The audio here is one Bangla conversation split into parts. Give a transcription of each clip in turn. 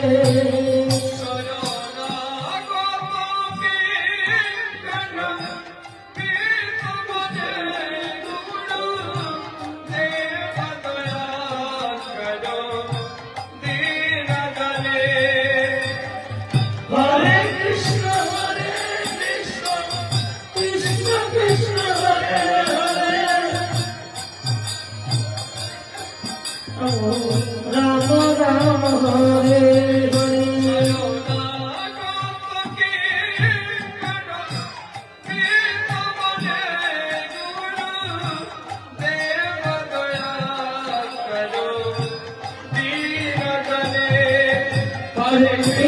você. Olha.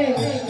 对对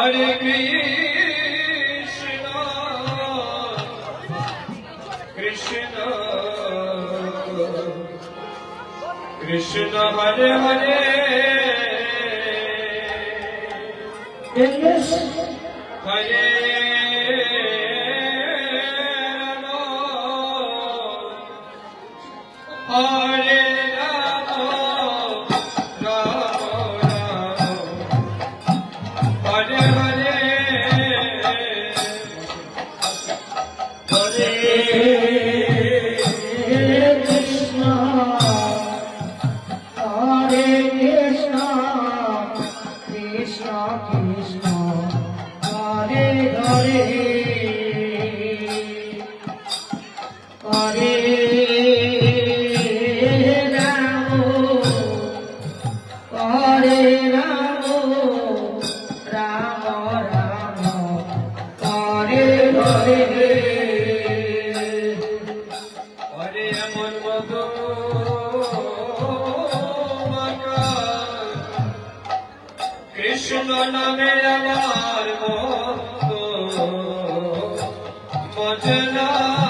Hare Krishna, Krishna, Krishna Hare Hare. English. Hare Hare. Krishna নামে আমার মন মজনা।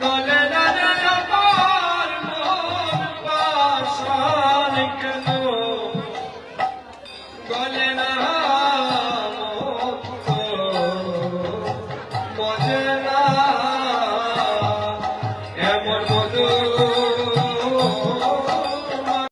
Nicole.